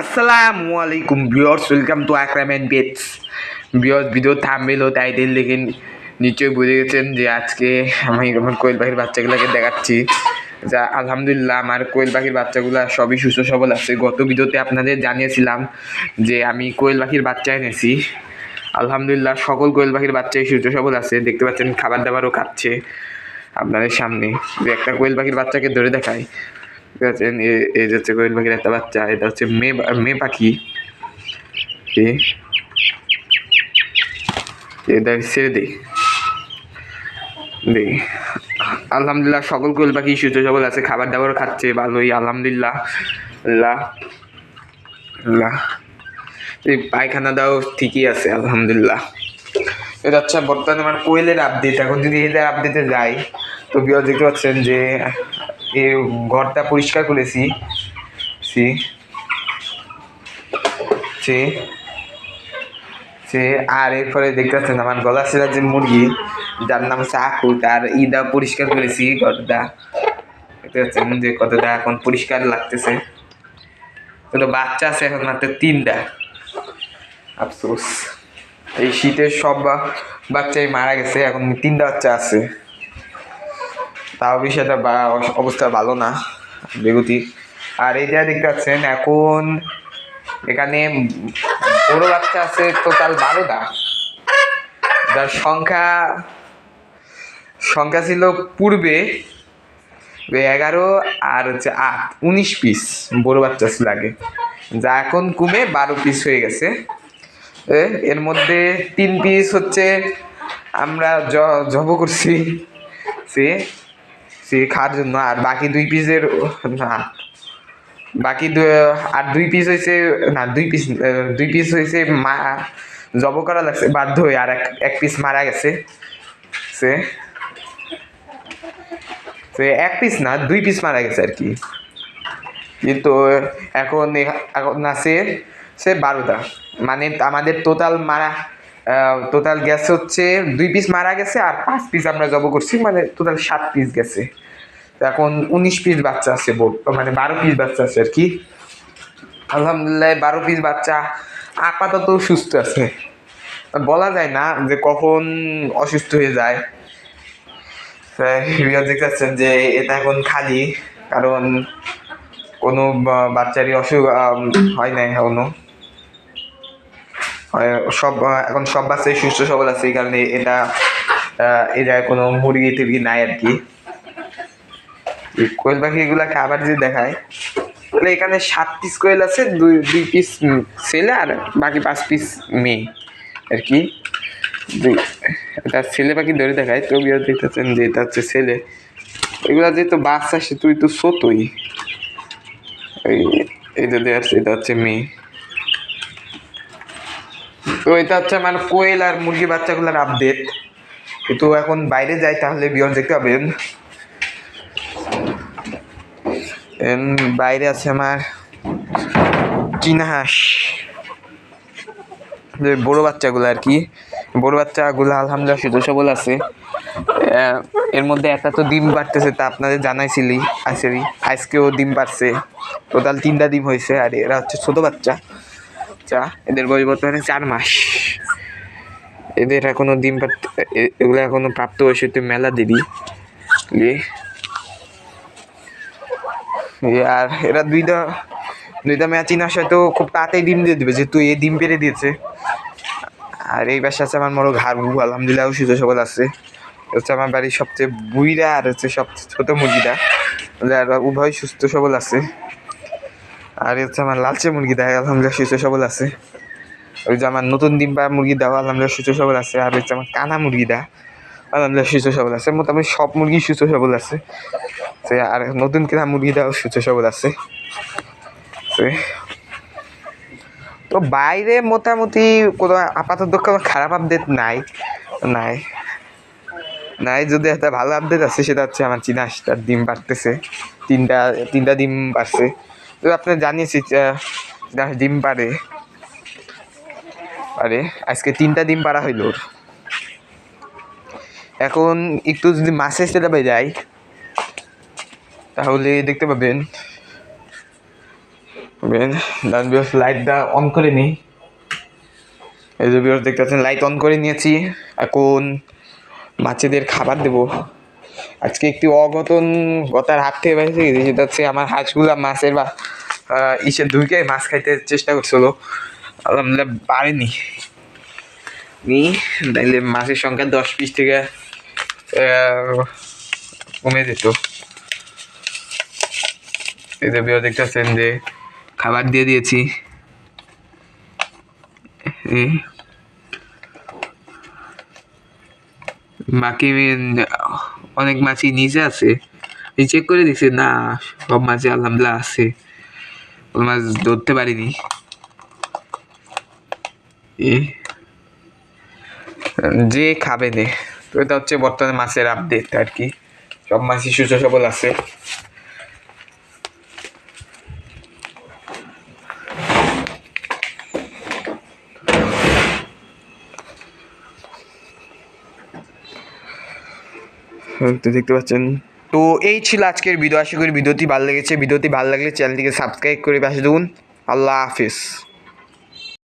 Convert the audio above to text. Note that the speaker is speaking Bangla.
আসসালামু আলাইকুম viewers, welcome to Akram and bets. Viewers, video thumbnail O title দেখে নিশ্চয়ই বুঝে গেছেন যে আজকে আমি আমার কোয়েল পাখির বাচ্চাগুলোকে দেখাচ্ছি। যা আলহামদুলিল্লাহ, আমার কোয়েল পাখির বাচ্চাগুলো সবই সুস্থ সবল আছে। গত ভিডিওতে আপনাদের জানিয়েছিলাম যে আমি কোয়েল পাখির বাচ্চা এনেছি। আলহামদুলিল্লাহ, সকল কোয়েল পাখির বাচ্চাই সুস্থ সবল আছে। দেখতে পাচ্ছেন, খাবার দাবারও খাচ্ছে আপনাদের সামনে। যে একটা কোয়েল পাখির বাচ্চাকে ধরে দেখায় ঠিক আছে এই যে হচ্ছে কোয়েল পাখির একটা বাচ্চা, এটা হচ্ছে মেয়ে মেয়ে পাখি। এটা ছেড়ে দে। দে। আলহামদুলিল্লাহ, সকল কোয়েল পাখি সুস্থ, সবল আছে, খাবার দাবার খাচ্ছে, ভালোই, আলহামদুলিল্লাহ। আল্লাহ পায়খানা দাও, ঠিকই আছে, আলহামদুলিল্লাহ। এটা হচ্ছে বর্তমানে আমার কোয়েলের আপডেট এখন যদি এদের আপডেটে যাই, তো বিয়র দেখতে পাচ্ছেন যে এই ঘরটা পরিষ্কার করেছি, সি, সে সে, আর এরপরে দেখতে পাচ্ছেন আমার গলা সেরার যে মুরগি, যার নাম হচ্ছে তার ইদা পরিষ্কার করেছি ঘরটা দেখতে পাচ্ছেন যে কতটা এখন পরিষ্কার লাগতেছে। তো বাচ্চা আছে এখন মাত্র তিনটা। আফসোস। এই শীতের সব বাচ্চাই মারা গেছে, এখন তিনটা বাচ্চা আছে। তাও বিষয়টা বা- অবস্থা ভালো না বেগুতি আর এই যা দেখতে পাচ্ছেন, এখন এখানে বড় বাচ্চা আছে টোটাল বারোটা। যার সংখ্যা সংখ্যা ছিল পূর্বে এগারো আর হচ্ছে আট, উনিশ পিস বড় বাচ্চা ছিল আগে। যা এখন কমে বারো পিস হয়ে গেছে। এর মধ্যে তিন পিস হচ্ছে আমরা জব করছি। সে সে খাওয়ার জন্য, আর বাকি দুই পিসের না। বাকি আর দুই পিস হয়েছে না, দুই পিস দুই পিস হয়েছে মা, জব করা লাগছে, বাধ্য হয়ে, আর এক এক পিস মারা গেছে। সে সে এক পিস না, দুই পিস মারা গেছে আর কি। কিন্তু এখন এখা- এখন আছে সে বারোটা। মানে আমাদের টোটাল মারা টোটাল গেছে হচ্ছে দুই পিস মারা গেছে আর পাঁচ পিস আমরা জব করছি মানে টোটাল সাত পিস গেছে। এখন উনিশ পিস বাচ্চা আছে বোর্ড মানে বারো পিস বাচ্চা আছে আর কি। আলহামদুলিল্লাহ, বারো পিস বাচ্চা আপাতত সুস্থ আছে। বলা যায় না যে কখন অসুস্থ হয়ে যায়। দেখতে পাচ্ছেন যে এটা এখন খালি, কারণ কোনো বাচ্চারই অসুখ হয় নাই এখনও। সব এখন সব বাচ্চাই সুস্থ সবল আছে, এই কারণে এটা এই কোনো মুরগি টুরগি নাই আর কি। কোয়েল পাখি এগুলাকে আবার যদি দেখায়, তাহলে এখানে সাত পিস কোয়েল আছে, দুই দুই পিস ছেলে আর বাকি পাঁচ পিস মেয়ে আর কি। এটা ছেলে পাখি ধরে দেখায় তো বিয়ে দেখতেছেন যে এটা হচ্ছে ছেলে। এগুলা যেহেতু বাচ্চা সে তুই তো ছোটই। এই যে এটা হচ্ছে মেয়ে। তো এটা হচ্ছে আমার কোয়েল আর মুরগি বাচ্চাগুলোর আপডেট কিন্তু এখন বাইরে যাই, তাহলে বিয়ন দেখতে পাবেন বাইরে আছে আমার চীনা হাঁস। যে বড় বাচ্চাগুলো আর কি। বড়ো বাচ্চাগুলো আলহামদুলিল্লাহ সুস্থ সবল আছে। এর মধ্যে একটা তো ডিম বাড়তেছে, তা আপনাদের জানাইছিলি আসেরি আজকেও ডিম বাড়ছে। টোটাল তিনটা ডিম হয়েছে, আর এরা হচ্ছে ছোটো বাচ্চা। চা এদের বয়স বর্তমানে চার মাস। এদের এখনও ডিম এ- এগুলো এখনও প্রাপ্ত বয়স হতে মেলা? এই আর এরা দুইটা দুইটা ম্যাচিন আসে তো খুব তাড়াতাড়ি ডিম দিয়ে দিবে, যেহেতু এই ডিম পেরে দিয়েছে। আর এই বাসা আছে আমার বড় ঘাড় আলহামদুলিল্লাহ সুস্থ সবল আছে। এ হচ্ছে আমার বাড়ির সবচেয়ে বুইরা আর হচ্ছে সবচেয়ে ছোট মুরগিটা। উভয় সুস্থ সবল আছে। আর হচ্ছে আমার লালচে মুরগি দেয় আলহামদুলিল্লাহ সুস্থ সবল আছে। ওই যে আমার নতুন ডিম পাড়া মুরগি দেওয়া আলহামদুলিল্লাহ সুস্থ সবল আছে। আর হচ্ছে আমার কানা মুরগিটা আলহামদুলিল্লাহ সুস্থ সবল আছে। মোটামুটি সব মুরগি সুস্থ সবল আছে। আর নতুন কেনা মুরগিটাও সুস্থ সবল আছে। তো বাইরে মোটামুটি কোনো আপাতত কোনো খারাপ আপডেট নাই নাই। নাই যদি একটা ভালো আপডেট আছে, সেটা হচ্ছে আমার চীনা হাঁসটার ডিম বাড়তেছে। তিনটা তিনটা ডিম পারছে তো আপনার জানিয়েছি ডিম পারে পারে আজকে তিনটা ডিম পারা হইল। এখন একটু যদি মাছের সেটাপে যাই, তাহলে দেখতে পাবেন। লাইটটা অন করে নিই। এই যে বিরস দেখতে পাচ্ছেন লাইট অন করে নিয়েছি। এখন মাছেদের খাবার দেব। আজকে একটি অঘটন গতার হাত থেকে বেঁচে গেছি সেটা হচ্ছে আমার হাঁসগুলা মাছের বা আহ, ইসে ধুইকে মাছ খাইতে চেষ্টা করছিল। আলহামদুলিল্লাহ পারেনি। তাইলে মাছের সংখ্যা দশ পিস থেকে কমে যেত। এই যে বিরস দেখতে পাচ্ছেন যে খাবার দিয়ে দিয়েছি। বাকি অনেক মাছই নিচে আছে। চেক করে দিছে না, সব মাছই আলহামদুলিল্লাহ আছে। মাছ ধরতে পারিনি। যে খাবে নে। তো এটা হচ্ছে বর্তমানে মাছের আপডেট আর কি। সব মাছই সুস্থ সবল আছে। তো দেখতে পাচ্ছেন। তো এই ছিল আজকের ভিডিও। আশা করি ভিডিওটি ভালো লেগেছে। ভিডিওটি ভালো লাগলে চ্যানেলটিকে সাবস্ক্রাইব করে পাশে দেখুন আল্লাহ হাফিজ।